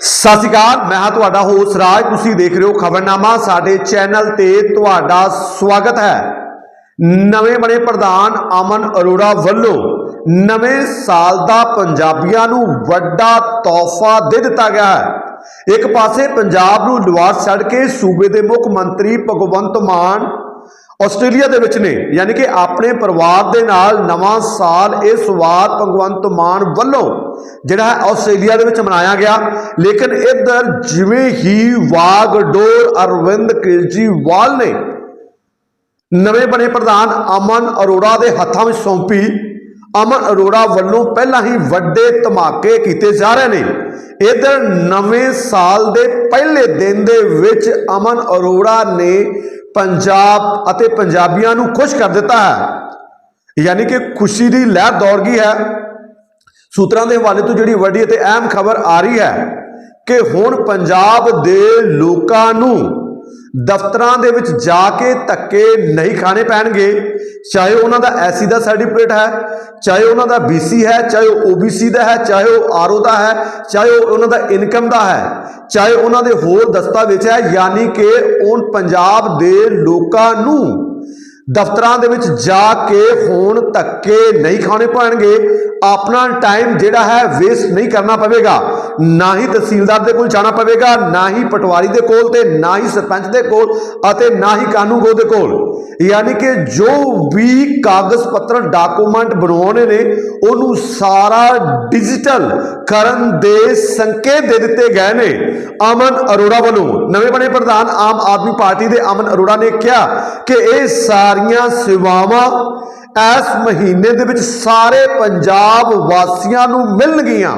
ਸਤਿ ਸ਼੍ਰੀ ਅਕਾਲ, ਮੈਂ ਹਾਂ ਤੁਹਾਡਾ ਹੋਸਟ ਰਾਜ। ਤੁਸੀਂ ਦੇਖ ਰਹੇ ਹੋ ਖਬਰਨਾਮਾ, ਸਾਡੇ ਚੈਨਲ ਤੇ ਤੁਹਾਡਾ ਸਵਾਗਤ ਹੈ। ਨਵੇਂ ਬਣੇ ਪ੍ਰਧਾਨ ਅਮਨ ਅਰੋੜਾ ਵੱਲੋਂ ਨਵੇਂ ਸਾਲ ਦਾ ਪੰਜਾਬੀਆਂ ਨੂੰ ਵੱਡਾ ਤੋਹਫਾ ਦੇ ਦਿੱਤਾ ਗਿਆ ਹੈ। ਇੱਕ ਪਾਸੇ ਪੰਜਾਬ ਨੂੰ ਲਵਾਰ ਛੱਡ ਕੇ ਸੂਬੇ ਦੇ ਮੁੱਖ ਮੰਤਰੀ ਭਗਵੰਤ ਮਾਨ ਆਸਟ੍ਰੇਲੀਆ ਦੇ ਵਿੱਚ ਨੇ, ਯਾਨੀ ਕਿ ਆਪਣੇ ਪਰਿਵਾਰ ਦੇ ਨਾਲ ਨਵਾਂ ਸਾਲ ਇਹ ਸਵਾਦ ਭਗਵੰਤ ਮਾਨ ਵੱਲੋਂ ਜਿਹੜਾ ਹੈ ਆਸਟ੍ਰੇਲੀਆ ਦੇ ਵਿੱਚ ਮਨਾਇਆ ਗਿਆ। ਲੇਕਿਨ ਇੱਧਰ ਜਿਵੇਂ ਹੀ ਵਾਗਡੋਰ ਅਰਵਿੰਦ ਕੇਜਰੀਵਾਲ ਨੇ ਨਵੇਂ ਬਣੇ ਪ੍ਰਧਾਨ ਅਮਨ ਅਰੋੜਾ ਦੇ ਹੱਥਾਂ ਵਿੱਚ ਸੌਂਪੀ। ਅਮਨ ਅਰੋੜਾ ਵੱਲੋਂ ਪਹਿਲਾਂ ਹੀ ਵੱਡੇ ਧਮਾਕੇ ਕੀਤੇ ਜਾ ਰਹੇ ਨੇ। ਇਧਰ ਨਵੇਂ ਸਾਲ ਦੇ ਪਹਿਲੇ ਦਿਨ ਦੇ ਵਿੱਚ ਅਮਨ ਅਰੋੜਾ ਨੇ ਪੰਜਾਬ ਅਤੇ ਪੰਜਾਬੀਆਂ ਨੂੰ ਖੁਸ਼ ਕਰ ਦਿੱਤਾ ਹੈ। ਯਾਨੀ ਕਿ ਖੁਸ਼ੀ ਦੀ ਲਹਿਰ ਦੌੜ ਗਈ ਹੈ। ਸੂਤਰਾਂ ਦੇ ਹਵਾਲੇ ਤੋਂ ਜਿਹੜੀ ਵੱਡੀ ਅਤੇ ਅਹਿਮ ਖਬਰ ਆ ਰਹੀ ਹੈ ਕਿ ਹੁਣ ਪੰਜਾਬ ਦੇ ਲੋਕਾਂ ਨੂੰ ਦਫ਼ਤਰਾਂ ਦੇ ਵਿੱਚ ਜਾ ਕੇ ਧੱਕੇ ਨਹੀਂ ਖਾਣੇ ਪੈਣਗੇ। ਚਾਹੇ ਉਹਨਾਂ ਦਾ ਐਸੀ ਦਾ ਸਰਟੀਫਿਕੇਟ ਹੈ, ਚਾਹੇ ਉਹਨਾਂ ਦਾ ਬੀਸੀ ਹੈ, ਚਾਹੇ ਉਹ ਓਬੀਸੀ ਦਾ ਹੈ, ਚਾਹੇ ਉਹ ਆਰਓ ਦਾ ਹੈ, ਚਾਹੇ ਉਹ ਉਹਨਾਂ ਦਾ ਇਨਕਮ ਦਾ ਹੈ। ਚਾਹੇ ਉਹਨਾਂ ਦੇ ਹੋਰ ਦਸਤਾਵੇਜ਼ ਹੈ, ਯਾਨੀ ਕਿ ਉਹ ਪੰਜਾਬ ਦੇ ਲੋਕਾਂ ਨੂੰ ਦਫ਼ਤਰਾਂ ਦੇ ਵਿੱਚ ਜਾ ਕੇ ਹੁਣ ਧੱਕੇ ਨਹੀਂ ਖਾਣੇ ਪੈਣਗੇ। ਆਪਣਾ ਟਾਈਮ ਜਿਹੜਾ ਹੈ ਵੇਸਟ ਨਹੀਂ ਕਰਨਾ ਪਵੇਗਾ। ਨਾ ਹੀ ਤਹਿਸੀਲਦਾਰ ਦੇ ਕੋਲ ਜਾਣਾ ਪਵੇਗਾ, ਨਾ ਹੀ ਪਟਵਾਰੀ ਦੇ ਕੋਲ ਤੇ ਨਾ ਹੀ ਸਰਪੰਚ ਦੇ ਕੋਲ ਅਤੇ ਨਾ ਹੀ ਕਾਨੂੰਗੋ ਦੇ ਕੋਲ। ਯਾਨੀ ਕਿ ਜੋ ਵੀ ਕਾਗਜ਼ ਪੱਤਰ, ਡਾਕੂਮੈਂਟ ਬਣਾਉਣੇ ਨੇ, ਉਹਨੂੰ ਸਾਰਾ ਡਿਜੀਟਲ ਕਰਨ ਦੇ ਸੰਕੇਤ ਦੇ ਦਿੱਤੇ ਗਏ ਨੇ। ਅਮਨ ਅਰੋੜਾ ਵੱਲੋਂ ਨਵੇਂ ਬਣੇ ਪ੍ਰਧਾਨ ਆਮ ਆਦਮੀ ਪਾਰਟੀ ਦੇ ਅਮਨ ਅਰੋੜਾ ਨੇ ਕਿਹਾ ਕਿ ਇਹ ਸਾਰੀਆਂ ਸੇਵਾਵਾਂ ਇਸ ਮਹੀਨੇ ਦੇ ਵਿੱਚ ਸਾਰੇ ਪੰਜਾਬ ਵਾਸੀਆਂ ਨੂੰ ਮਿਲਣਗੀਆਂ।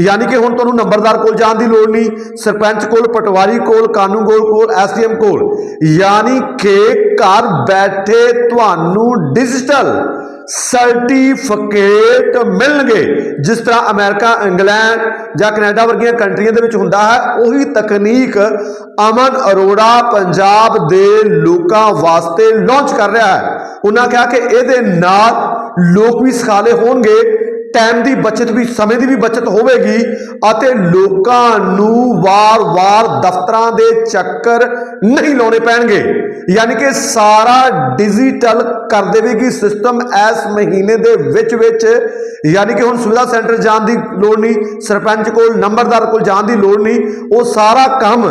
ਯਾਨੀ ਕਿ ਹੁਣ ਤੁਹਾਨੂੰ ਨੰਬਰਦਾਰ ਕੋਲ ਜਾਣ ਦੀ ਲੋੜ ਨਹੀਂ, ਸਰਪੰਚ ਕੋਲ, ਪਟਵਾਰੀ ਕੋਲ ਕਾਨੂੰਗੋਲ ਕੋਲ, ਐਸਡੀਐਮ ਕੋਲ। ਯਾਨੀ ਕਿ ਘਰ ਬੈਠੇ ਤੁਹਾਨੂੰ ਡਿਜੀਟਲ ਸਰਟੀਫਿਕੇਟ ਮਿਲਣਗੇ। ਜਿਸ ਤਰ੍ਹਾਂ ਅਮਰੀਕਾ, ਇੰਗਲੈਂਡ ਜਾਂ ਕੈਨੇਡਾ ਵਰਗੀਆਂ ਕੰਟਰੀਆਂ ਦੇ ਵਿੱਚ ਹੁੰਦਾ ਹੈ, ਉਹੀ ਤਕਨੀਕ ਅਮਨ ਅਰੋੜਾ ਪੰਜਾਬ ਦੇ ਲੋਕਾਂ ਵਾਸਤੇ ਲਾਂਚ ਕਰ ਰਿਹਾ ਹੈ। ਉਹਨਾਂ ਕਿਹਾ ਕਿ ਇਹਦੇ ਨਾਲ ਲੋਕ ਵੀ ਸਿਖਾਲੇ ਹੋਣਗੇ। ਟਾਈਮ ਦੀ ਬਚਤ ਵੀ, ਸਮੇਂ ਦੀ ਵੀ ਬਚਤ ਹੋਵੇਗੀ ਅਤੇ ਲੋਕਾਂ ਨੂੰ ਵਾਰ-ਵਾਰ ਦਫ਼ਤਰਾਂ ਦੇ ਚੱਕਰ ਨਹੀਂ ਲਾਉਣੇ ਪੈਣਗੇ। ਯਾਨੀ ਕਿ ਸਾਰਾ ਡਿਜੀਟਲ ਕਰ ਦੇਵੇਗੀ ਸਿਸਟਮ ਇਸ ਮਹੀਨੇ ਦੇ ਵਿੱਚ ਵਿੱਚ, ਯਾਨੀ ਕਿ ਹੁਣ ਸੁਵਿਧਾ ਸੈਂਟਰ ਜਾਣ ਦੀ ਲੋੜ ਨਹੀਂ, ਸਰਪੰਚ ਕੋਲ, ਨੰਬਰਦਾਰ ਕੋਲ ਜਾਣ ਦੀ ਲੋੜ ਨਹੀਂ, ਉਹ ਸਾਰਾ ਕੰਮ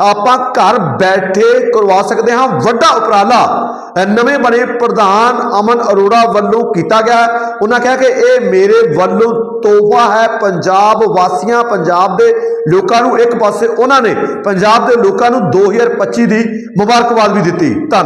ਆਪਾਂ ਘਰ ਬੈਠੇ ਕਰਵਾ ਸਕਦੇ ਹਾਂ। ਵੱਡਾ ਉਪਰਾਲਾ ਨਵੇਂ ਬਣੇ ਪ੍ਰਧਾਨ ਅਮਨ ਅਰੋੜਾ ਵੱਲੋਂ ਕੀਤਾ ਗਿਆ। ਉਹਨਾਂ ਕਿਹਾ ਕਿ ਇਹ ਮੇਰੇ ਵੱਲੋਂ ਤੋਹਫਾ ਹੈ ਪੰਜਾਬ ਵਾਸੀਆਂ, ਪੰਜਾਬ ਦੇ ਲੋਕਾਂ ਨੂੰ। ਇੱਕ ਪਾਸੇ ਉਹਨਾਂ ਨੇ ਪੰਜਾਬ ਦੇ ਲੋਕਾਂ ਨੂੰ 2025 ਦੀ ਮੁਬਾਰਕਬਾਦ ਵੀ ਦਿੱਤੀ। ਧੰਨ